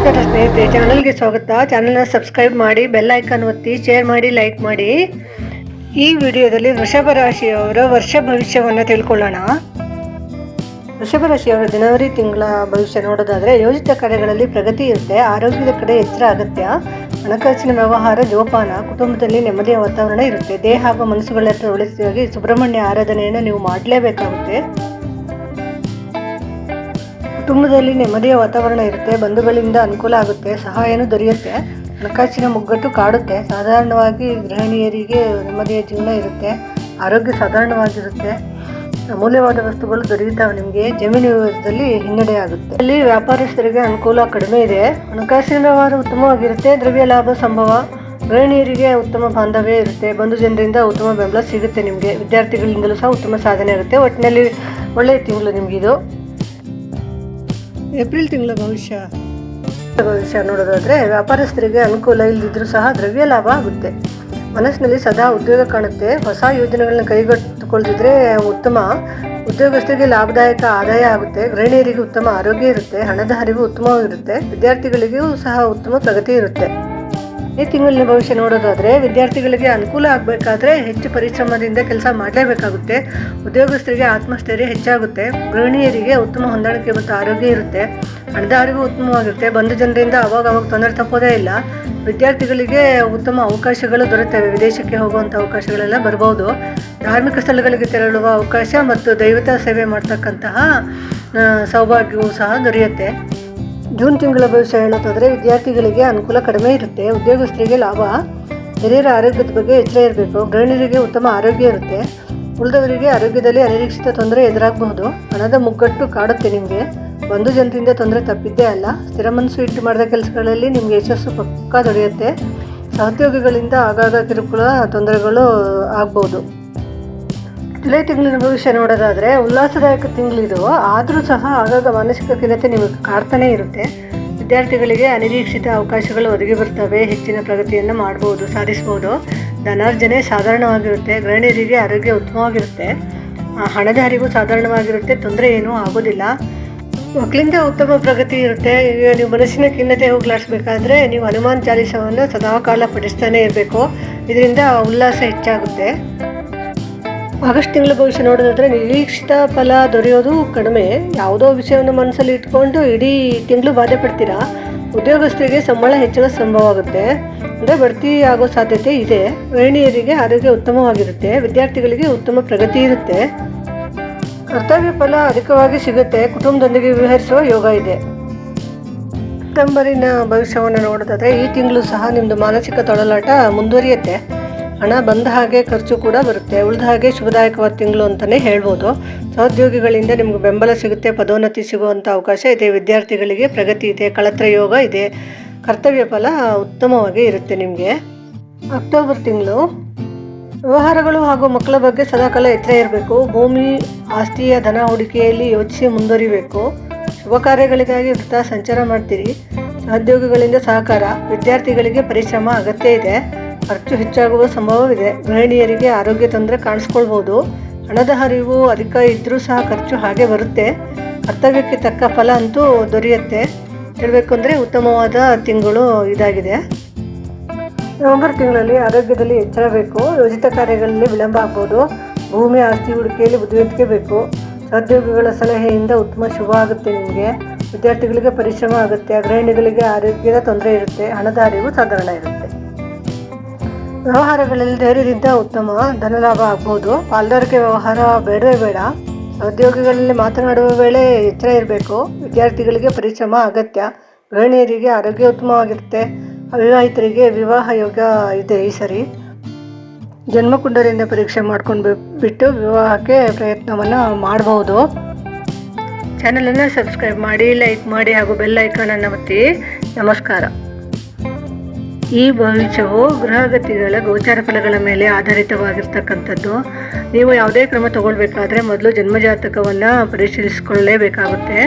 ನಮಸ್ಕಾರ ಸ್ನೇಹಿತರೆ, ಚಾನಲ್ಗೆ ಸ್ವಾಗತ. ಚಾನಲ್ನ ಸಬ್ಸ್ಕ್ರೈಬ್ ಮಾಡಿ, ಬೆಲ್ ಐಕಾನ್ ಒತ್ತಿ, ಶೇರ್ ಮಾಡಿ, ಲೈಕ್ ಮಾಡಿ. ಈ ವಿಡಿಯೋದಲ್ಲಿ ವೃಷಭ ರಾಶಿಯವರ ವರ್ಷ ಭವಿಷ್ಯವನ್ನು ತಿಳ್ಕೊಳ್ಳೋಣ. ವೃಷಭ ರಾಶಿಯವರ ಜನವರಿ ತಿಂಗಳ ಭವಿಷ್ಯ ನೋಡೋದಾದರೆ, ಯೋಜಿತ ಕಾರ್ಯಗಳಲ್ಲಿ ಪ್ರಗತಿ ಇರುತ್ತೆ, ಆರೋಗ್ಯದ ಕಡೆ ಎಚ್ಚರ ಅಗತ್ಯ. ಹಣಕಾಸಿನ ವ್ಯವಹಾರ, ಜೋಪಾನ, ಕುಟುಂಬದಲ್ಲಿ ನೆಮ್ಮದಿಯ ವಾತಾವರಣ ಇರುತ್ತೆ. ದೇಹ ಹಾಗೂ ಮನಸ್ಸುಗಳ ಉಳಿಸಿದಾಗಿ ಸುಬ್ರಹ್ಮಣ್ಯ ಆರಾಧನೆಯನ್ನು ನೀವು ಮಾಡಲೇಬೇಕಾಗುತ್ತೆ. ಕುಟುಂಬದಲ್ಲಿ ನೆಮ್ಮದಿಯ ವಾತಾವರಣ ಇರುತ್ತೆ, ಬಂಧುಗಳಿಂದ ಅನುಕೂಲ ಆಗುತ್ತೆ, ಸಹಾಯನೂ ದೊರೆಯುತ್ತೆ, ಹಣಕಾಸಿನ ಮುಗ್ಗಟ್ಟು ಕಾಡುತ್ತೆ, ಸಾಧಾರಣವಾಗಿ ಗೃಹಿಣಿಯರಿಗೆ ನೆಮ್ಮದಿಯ ಜೀವನ ಇರುತ್ತೆ, ಆರೋಗ್ಯ ಸಾಧಾರಣವಾಗಿರುತ್ತೆ, ಅಮೂಲ್ಯವಾದ ವಸ್ತುಗಳು ದೊರೆಯುತ್ತವೆ ನಿಮಗೆ, ಜಮೀನು ವ್ಯವಹಾರದಲ್ಲಿ ಹಿನ್ನಡೆ ಆಗುತ್ತೆ. ಇಲ್ಲಿ ವ್ಯಾಪಾರಸ್ಥರಿಗೆ ಅನುಕೂಲ ಕಡಿಮೆ ಇದೆ, ಹಣಕಾಸಿನ ವ್ಯವಹಾರ ಉತ್ತಮವಾಗಿರುತ್ತೆ, ದ್ರವ್ಯ ಲಾಭ ಸಂಭವ, ಗೃಹಿಣಿಯರಿಗೆ ಉತ್ತಮ ಬಾಂಧವ್ಯ ಇರುತ್ತೆ, ಬಂಧು ಜನರಿಂದ ಉತ್ತಮ ಬೆಂಬಲ ಸಿಗುತ್ತೆ ನಿಮಗೆ, ವಿದ್ಯಾರ್ಥಿಗಳಿಂದಲೂ ಸಹ ಉತ್ತಮ ಸಾಧನೆ ಇರುತ್ತೆ, ಒಟ್ಟಿನಲ್ಲಿ ಒಳ್ಳೆಯ ತಿಂಗಳು ನಿಮಗಿದು. ಏಪ್ರಿಲ್ ತಿಂಗಳ ಭವಿಷ್ಯ. ಭವಿಷ್ಯ ನೋಡೋದಾದ್ರೆ ವ್ಯಾಪಾರಸ್ಥರಿಗೆ ಅನುಕೂಲ ಇಲ್ಲದಿದ್ರೂ ಸಹ ದ್ರವ್ಯ ಲಾಭ ಆಗುತ್ತೆ. ಮನಸ್ಸಿನಲ್ಲಿ ಸದಾ ಉದ್ಯೋಗ ಕಾಣುತ್ತೆ. ಹೊಸ ಯೋಜನೆಗಳನ್ನ ಕೈಗೆತ್ತಿಕೊಳ್ಳದಿದ್ರೆ ಉತ್ತಮ. ಉದ್ಯೋಗಸ್ಥರಿಗೆ ಲಾಭದಾಯಕ ಆದಾಯ ಆಗುತ್ತೆ. ಗೃಹಿಣಿಯರಿಗೆ ಉತ್ತಮ ಆರೋಗ್ಯ ಇರುತ್ತೆ. ಹಣದ ಹರಿವು ಉತ್ತಮವಾಗಿರುತ್ತೆ. ವಿದ್ಯಾರ್ಥಿಗಳಿಗೂ ಸಹ ಉತ್ತಮ ಪ್ರಗತಿ ಇರುತ್ತೆ. ಈ ತಿಂಗಳಿನ ಭವಿಷ್ಯ ನೋಡೋದಾದರೆ ವಿದ್ಯಾರ್ಥಿಗಳಿಗೆ ಅನುಕೂಲ ಆಗಬೇಕಾದ್ರೆ ಹೆಚ್ಚು ಪರಿಶ್ರಮದಿಂದ ಕೆಲಸ ಮಾಡಲೇಬೇಕಾಗುತ್ತೆ. ಉದ್ಯೋಗಸ್ಥರಿಗೆ ಆತ್ಮಸ್ಥೈರ್ಯ ಹೆಚ್ಚಾಗುತ್ತೆ. ಗೃಹಿಣಿಯರಿಗೆ ಉತ್ತಮ ಹೊಂದಾಣಿಕೆ ಮತ್ತು ಆರೋಗ್ಯ ಇರುತ್ತೆ. ಹಣದ ಅರಿವು ಉತ್ತಮವಾಗಿರುತ್ತೆ. ಬಂಧು ಜನರಿಂದ ಅವಾಗ ಅವಾಗ ತೊಂದರೆ ತಪ್ಪೋದೇ ಇಲ್ಲ. ವಿದ್ಯಾರ್ಥಿಗಳಿಗೆ ಉತ್ತಮ ಅವಕಾಶಗಳು ದೊರೆತವೆ ವಿದೇಶಕ್ಕೆ ಹೋಗುವಂಥ ಅವಕಾಶಗಳೆಲ್ಲ ಬರ್ಬೋದು. ಧಾರ್ಮಿಕ ಸ್ಥಳಗಳಿಗೆ ತೆರಳುವ ಅವಕಾಶ ಮತ್ತು ದೈವತಾ ಸೇವೆ ಮಾಡ್ತಕ್ಕಂತಹ ಸೌಭಾಗ್ಯವೂ ಸಹ ದೊರೆಯುತ್ತೆ. ಜೂನ್ ತಿಂಗಳ ಭವಿಷ್ಯ ಹೇಳೋದಾದರೆ ವಿದ್ಯಾರ್ಥಿಗಳಿಗೆ ಅನುಕೂಲ ಕಡಿಮೆ ಇರುತ್ತೆ. ಉದ್ಯೋಗಸ್ಥರಿಗೆ ಲಾಭ, ಹಿರಿಯರ ಆರೋಗ್ಯದ ಬಗ್ಗೆ ಎಚ್ಚರ ಇರಬೇಕು. ಗೃಹಿಣಿಯರಿಗೆ ಉತ್ತಮ ಆರೋಗ್ಯ ಇರುತ್ತೆ. ಉಳಿದವರಿಗೆ ಆರೋಗ್ಯದಲ್ಲಿ ಅನಿರೀಕ್ಷಿತ ತೊಂದರೆ ಎದುರಾಗಬಹುದು. ಹಣದ ಮುಗ್ಗಟ್ಟು ಕಾಡುತ್ತೆ ನಿಮಗೆ. ಒಂದು ಜನರಿಂದ ತೊಂದರೆ ತಪ್ಪಿದ್ದೇ ಅಲ್ಲ. ಸ್ಥಿರ ಮನಸ್ಸು ಇಟ್ಟು ಮಾಡಿದ ಕೆಲಸಗಳಲ್ಲಿ ನಿಮಗೆ ಯಶಸ್ಸು ಪಕ್ಕಾ ದೊರೆಯುತ್ತೆ. ಸಹೋದ್ಯೋಗಿಗಳಿಂದ ಆಗಾಗ ಕಿರುಕುಳ ತೊಂದರೆಗಳು ಆಗ್ಬೋದು ಜುಲೈ ತಿಂಗಳಿನ ಭವಿಷ್ಯ ನೋಡೋದಾದರೆ ಉಲ್ಲಾಸದಾಯಕ ತಿಂಗಳಿದು. ಆದರೂ ಸಹ ಆಗಾಗ ಮಾನಸಿಕ ಖಿನ್ನತೆ ನಿಮಗೆ ಕಾಡ್ತಾನೆ ಇರುತ್ತೆ. ವಿದ್ಯಾರ್ಥಿಗಳಿಗೆ ಅನಿರೀಕ್ಷಿತ ಅವಕಾಶಗಳು ಒದಗಿ ಬರ್ತವೆ. ಹೆಚ್ಚಿನ ಪ್ರಗತಿಯನ್ನು ಮಾಡ್ಬೋದು, ಸಾಧಿಸ್ಬೋದು. ಧನಾರ್ಜನೆ ಸಾಧಾರಣವಾಗಿರುತ್ತೆ. ಗೃಹಿಣಿಯರಿಗೆ ಆರೋಗ್ಯ ಉತ್ತಮವಾಗಿರುತ್ತೆ. ಹಣದ ಹರಿವು ಸಾಧಾರಣವಾಗಿರುತ್ತೆ. ತೊಂದರೆ ಏನೂ ಆಗೋದಿಲ್ಲ. ಮಕ್ಕಳಿಂದ ಉತ್ತಮ ಪ್ರಗತಿ ಇರುತ್ತೆ. ಈಗ ನೀವು ಮನಸ್ಸಿನ ಖಿನ್ನತೆ ಹೋಗ್ಲಾಡಿಸ್ಬೇಕಾದ್ರೆ ನೀವು ಹನುಮಾನ್ ಚಾಲೀಸವನ್ನು ಸದಾಕಾಲ ಪಡಿಸ್ತಾನೆ ಇರಬೇಕು. ಇದರಿಂದ ಉಲ್ಲಾಸ ಹೆಚ್ಚಾಗುತ್ತೆ. ಆಗಸ್ಟ್ ತಿಂಗಳ ಭವಿಷ್ಯ ನೋಡೋದಾದ್ರೆ ನಿರೀಕ್ಷಿತ ಫಲ ದೊರೆಯೋದು ಕಡಿಮೆ. ಯಾವುದೋ ವಿಷಯವನ್ನು ಮನಸ್ಸಲ್ಲಿ ಇಟ್ಕೊಂಡು ಇಡೀ ತಿಂಗಳು ಬಾಧೆ ಪಡ್ತೀರಾ? ಉದ್ಯೋಗಸ್ಥರಿಗೆ ಸಂಬಳ ಹೆಚ್ಚಿನ ಸಂಭವ ಆಗುತ್ತೆ ಅಂದರೆ ಬಡ್ತಿ ಆಗೋ ಸಾಧ್ಯತೆ ಇದೆ. ಗೃಹಿಣಿಯರಿಗೆ ಆರೋಗ್ಯ ಉತ್ತಮವಾಗಿರುತ್ತೆ. ವಿದ್ಯಾರ್ಥಿಗಳಿಗೆ ಉತ್ತಮ ಪ್ರಗತಿ ಇರುತ್ತೆ. ಕರ್ತವ್ಯ ಫಲ ಅಧಿಕವಾಗಿ ಸಿಗುತ್ತೆ. ಕುಟುಂಬದೊಂದಿಗೆ ವಿವರಿಸುವ ಯೋಗ ಇದೆ. ಸೆಪ್ಟೆಂಬರಿನ ಭವಿಷ್ಯವನ್ನು ನೋಡೋದಾದ್ರೆ ಈ ತಿಂಗಳು ಸಹ ನಿಮ್ಮದು ಮಾನಸಿಕ ತೊಳಲಾಟ ಮುಂದುವರಿಯುತ್ತೆ. ಹಣ ಬಂದ ಹಾಗೆ ಖರ್ಚು ಕೂಡ ಬರುತ್ತೆ. ಉಳಿದ ಹಾಗೆ ಶುಭದಾಯಕವಾದ ತಿಂಗಳು ಅಂತಲೇ ಹೇಳ್ಬೋದು. ಸಹೋದ್ಯೋಗಿಗಳಿಂದ ನಿಮ್ಗೆ ಬೆಂಬಲ ಸಿಗುತ್ತೆ, ಪದೋನ್ನತಿ ಸಿಗುವಂಥ ಅವಕಾಶ ಇದೆ, ವಿದ್ಯಾರ್ಥಿಗಳಿಗೆ ಪ್ರಗತಿ ಇದೆ, ಕಳತ್ರ ಯೋಗ ಇದೆ. ಕರ್ತವ್ಯ ಫಲ ಉತ್ತಮವಾಗಿ ಇರುತ್ತೆ ನಿಮಗೆ. ಅಕ್ಟೋಬರ್ ತಿಂಗಳು, ವ್ಯವಹಾರಗಳು ಹಾಗೂ ಮಕ್ಕಳ ಬಗ್ಗೆ ಸದಾಕಾಲ ಎಚ್ಚರ ಇರಬೇಕು. ಭೂಮಿ, ಆಸ್ತಿಯ ಧನ ಹೂಡಿಕೆಯಲ್ಲಿ ಯೋಚಿಸಿ ಮುಂದುವರಿಬೇಕು. ಶುಭ ಕಾರ್ಯಗಳಿಗಾಗಿ ವೃತ್ತ ಸಂಚಾರ ಮಾಡ್ತೀರಿ. ಸಹೋದ್ಯೋಗಿಗಳಿಂದ ಸಹಕಾರ, ವಿದ್ಯಾರ್ಥಿಗಳಿಗೆ ಪರಿಶ್ರಮ, ಅಗತ್ಯ ಇದೆ. ಖರ್ಚು ಹೆಚ್ಚಾಗುವ ಸಂಭವವಿದೆ. ಗೃಹಿಣಿಯರಿಗೆ ಆರೋಗ್ಯ ತೊಂದರೆ ಕಾಣಿಸ್ಕೊಳ್ಬೋದು. ಹಣದ ಹರಿವು ಅಧಿಕ ಇದ್ದರೂ ಸಹ ಖರ್ಚು ಹಾಗೆ ಬರುತ್ತೆ. ಕರ್ತವ್ಯಕ್ಕೆ ತಕ್ಕ ಫಲ ಅಂತೂ ದೊರೆಯುತ್ತೆ. ಹೇಳಬೇಕು ಅಂದರೆ ಉತ್ತಮವಾದ ತಿಂಗಳು ಇದಾಗಿದೆ. ನವೆಂಬರ್ ತಿಂಗಳಲ್ಲಿ ಆರೋಗ್ಯದಲ್ಲಿ ಎಚ್ಚರ ಬೇಕು. ಯೋಜಿತ ಕಾರ್ಯಗಳಲ್ಲಿ ವಿಳಂಬ ಆಗ್ಬೋದು. ಭೂಮಿ ಆಸ್ತಿ ಹೂಡಿಕೆಯಲ್ಲಿ ಬುದ್ಧಿವಂತಿಕೆ ಬೇಕು. ಸಹೋದ್ಯೋಗಿಗಳ ಸಲಹೆಯಿಂದ ಉತ್ತಮ ಶುಭ ಆಗುತ್ತೆ ನಿಮಗೆ. ವಿದ್ಯಾರ್ಥಿಗಳಿಗೆ ಪರಿಶ್ರಮ ಆಗುತ್ತೆ. ಗೃಹಿಣಿಗಳಿಗೆ ಆರೋಗ್ಯದ ತೊಂದರೆ ಇರುತ್ತೆ. ಹಣದ ಹರಿವು ಸಾಧಾರಣ ಇರುತ್ತೆ. ವ್ಯವಹಾರಗಳಲ್ಲಿ ಧೈರ್ಯದಿಂದ ಉತ್ತಮ ಧನಲಾಭ ಆಗ್ಬೋದು. ಪಾಲ್ದಾರಿಕೆ ವ್ಯವಹಾರ ಬೇಡವೇ ಬೇಡ. ಉದ್ಯೋಗಿಗಳಲ್ಲಿ ಮಾತನಾಡುವ ವೇಳೆ ಎಚ್ಚರ ಇರಬೇಕು. ವಿದ್ಯಾರ್ಥಿಗಳಿಗೆ ಪರಿಶ್ರಮ ಅಗತ್ಯ. ಗೃಹಿಣಿಯರಿಗೆ ಆರೋಗ್ಯ ಉತ್ತಮವಾಗಿರುತ್ತೆ. ಅವಿವಾಹಿತರಿಗೆ ವಿವಾಹ ಯೋಗ ಇದೆ ಈ ಸರಿ. ಜನ್ಮಕುಂಡರಿಂದ ಪರೀಕ್ಷೆ ಮಾಡ್ಕೊಂಡು ಬಿಟ್ಟು ವಿವಾಹಕ್ಕೆ ಪ್ರಯತ್ನವನ್ನು ಮಾಡಬಹುದು ಚಾನಲನ್ನು ಸಬ್ಸ್ಕ್ರೈಬ್ ಮಾಡಿ ಲೈಕ್ ಮಾಡಿ ಹಾಗೂ ಬೆಲ್ ಐಕಾನನ್ನು ಒತ್ತಿ. ನಮಸ್ಕಾರ. ಈ ಭವಿಷ್ಯವು ಗೃಹಗತಿಗಳ ಗೋಚಾರ ಫಲಗಳ ಮೇಲೆ ಆಧಾರಿತವಾಗಿರ್ತಕ್ಕಂಥದ್ದು. ನೀವು ಯಾವುದೇ ಕ್ರಮ ತಗೊಳ್ಬೇಕಾದ್ರೆ ಮೊದಲು ಜನ್ಮಜಾತಕವನ್ನು ಪರಿಶೀಲಿಸಿಕೊಳ್ಳಲೇಬೇಕಾಗುತ್ತೆ